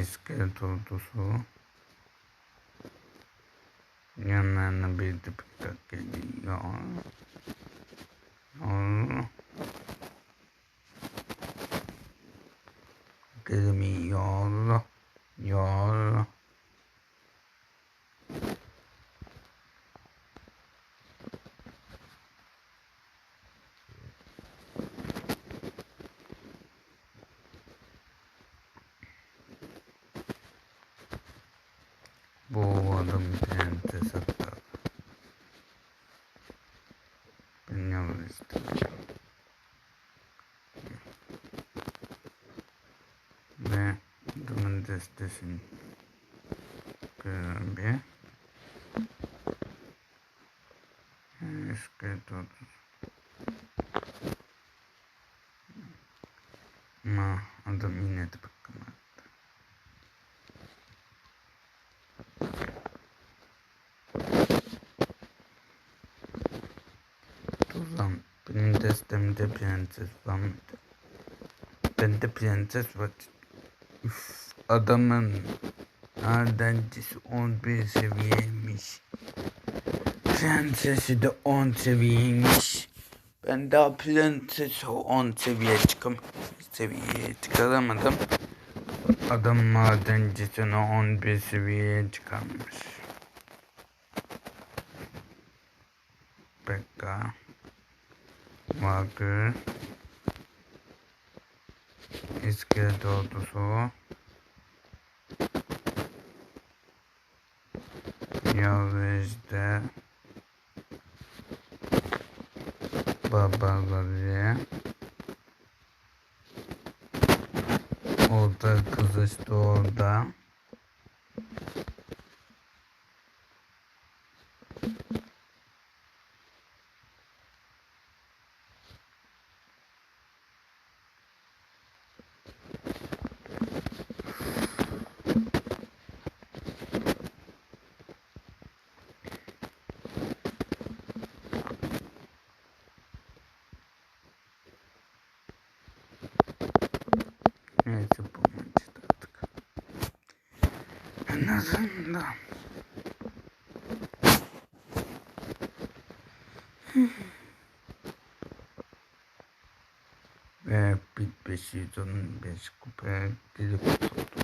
İskelet ordusu. Yanlarına bir de pikak geliyor. Bu adam prenses hatta. Ben yavrum istedim. Ve adamın destesini görüyorum bir. İskelet otuz. Ama adam yine de bakamadı. Tuzan benim destemde prenses var mıydı? Bende prenses var. Üf, adamın ardencisi 11 seviyeymiş. Prensesi de 10 seviyeymiş. Ben daha prensesi 10 seviye çıkam seviyeye çıkaramadım. Adam madencisini 11 seviyeye çıkarmış. Bekka. Vakı. İskelet ordusu. Yavuz'da babaları orada kızıştı orada neyse bu maçı da artık en azından ve bit 515 kupaya gidip tutuldu.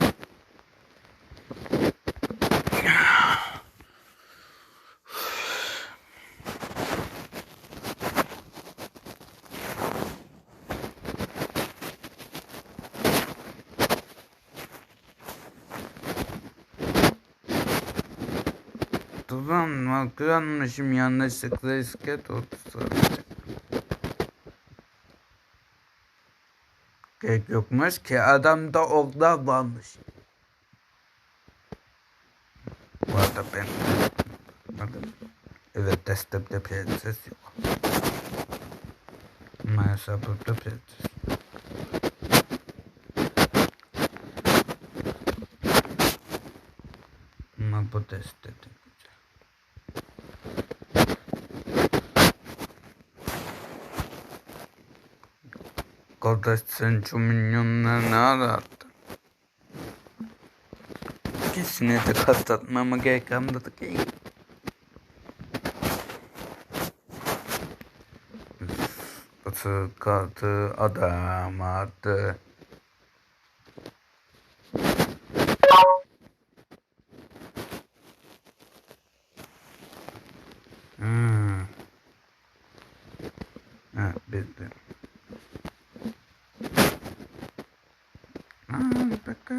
Tuzan vakranmışım yanlışlıkla isket otusu. Gerek yokmuş ki adamda oklar varmış. Bu arada ben bakmadım. Evet destemde prenses yok. Maalesef burada prenses. Ama bu destede Kardeş sen şu milyonları ne ara attın? Kesinlikle de katlatmama gerek kalmadı ki. Batı kartı adam attı. Hmm. Ha, bildim. Aa, dakika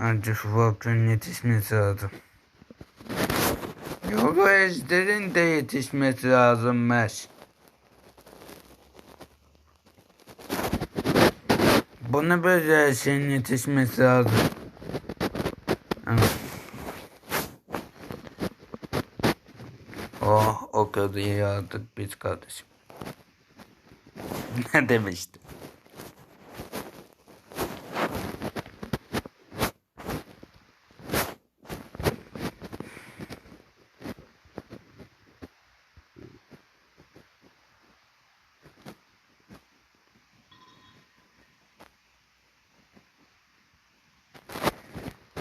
Önce şu Volkan'ın yetişmesi lazım. Yok ejderin de yetişmesi lazım Meş. Buna böyle şeyin yetişmesi lazım. Oh o kadıyı yardık biz kardeşim. ne demiştim?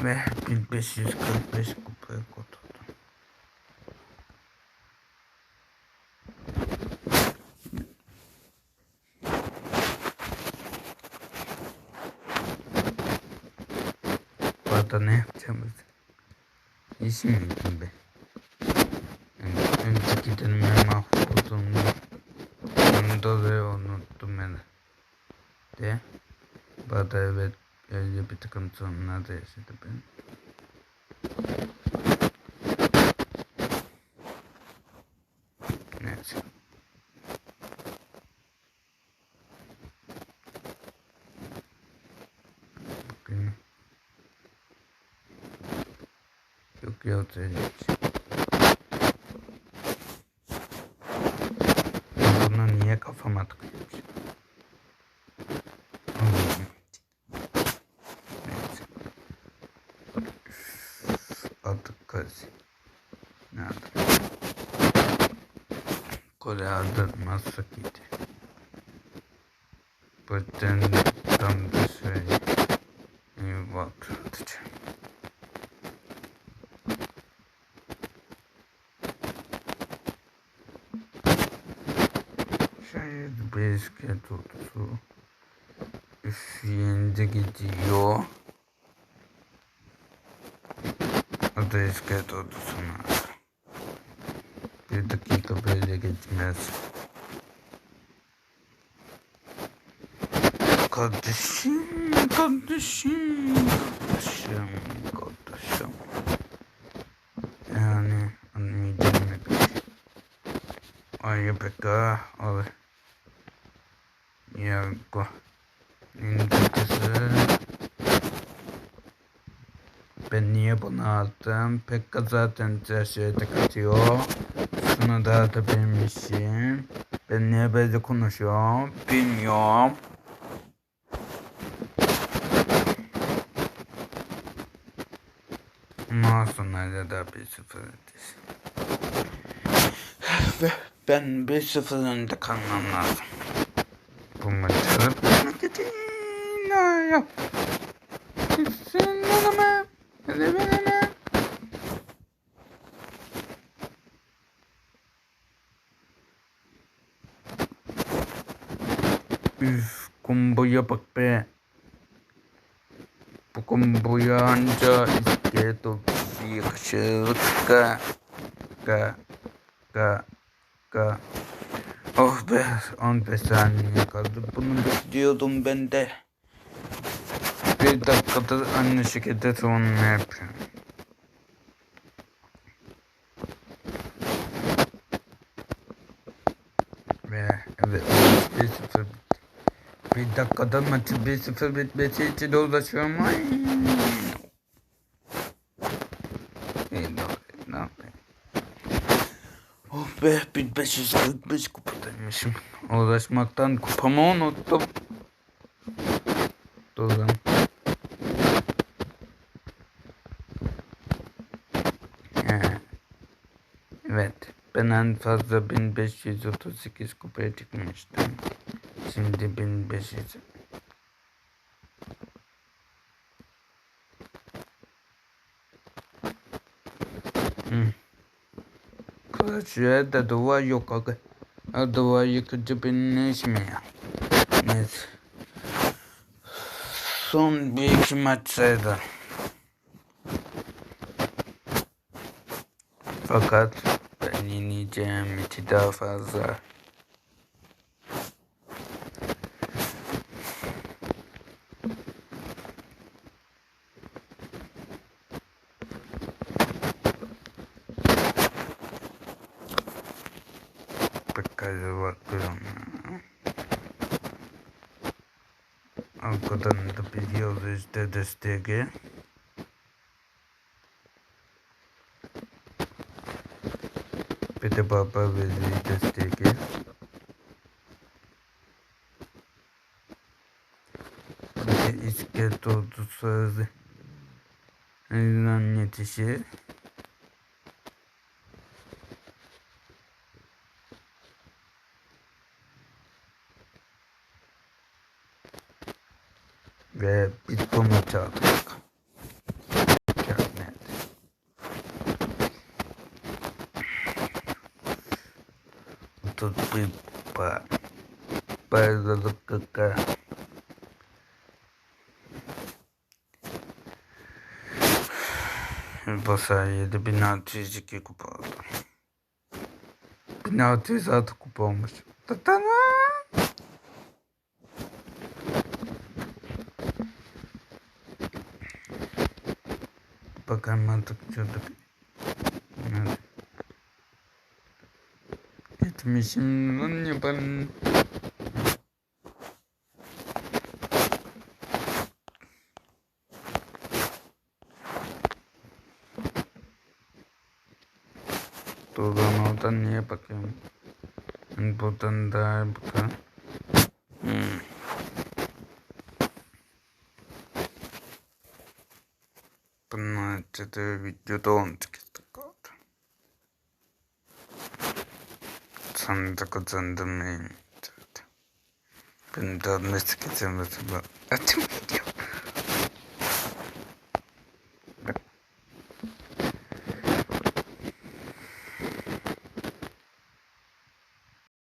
Ve 1545 kupaya kurtuldum. Bu arada ne yapacağımız? İşim miydim be? Yani önceki döneme mahvoldum. Onu da unuttum ben. De. Bu arada evet öyle bir takım sorunlar da yaşadı ben. Neyse. Bugün yok yok öyle etmez. Ne yapalım? Kore aldırmazsak iyiydi. Buradan tam da söyleyeyim. New World atacağım. Şayet Brezilya tuttu. Üf gidiyor. O da iskelet ordusuna. Bir dakika böyle geçmez. Kardeşim, kardeşim, kardeşim, kardeşim. Yani anlayacağım. Ay pekka, abi. Ya ko. İngilizcesi. Ben niye bunu aldım? Pekka zaten her şeyde katıyor. Şunu da atabilmişim. Ben niye böyle konuşuyorum? Bilmiyorum. Masumlarda da bir sıfır ötesi. Ve ben bir sıfır önde kalmam lazım. Bu maçı bitmek için Üf, komboya bak be. Bu komboya anca olsun yakışır. Ka, ka, ka, ka. Oh be 15 saniye kaldı. Bunu bekliyordum ben de. Bir dakikada aynı şekilde savunma yapıyorum. Ve evet 1-0 bitti. Dakikada maçın 1-0 bitmesi için uğraşıyorum. Ay. Oh be 1545 kupadaymışım. Uğraşmaktan kupamı unuttum. He. Evet. Ben en fazla 1538 kupaya çıkmıştım. Şimdi 1500. Hmm. Karşıya duvar yok aga. O duvar yıkıcı benim işim ya. Neyse. Son bir iki maç saydı. Fakat ben yeneceğim iki. İşte desteği. Bir de baba veli desteği. Bir de iskelet ordusu hızı. Hızlan ve bitcoin çağırdık. Tutpi pa paydalık kaka Bu sayede 1602 kupa aldım. 1606 tá olmuş. Tatana! akan mantap itu misi nanya pan toda mau tanya pakai yang putan bukan 15 відділонки така. Це не така цендомінь. Пентадності це себе. А ти мені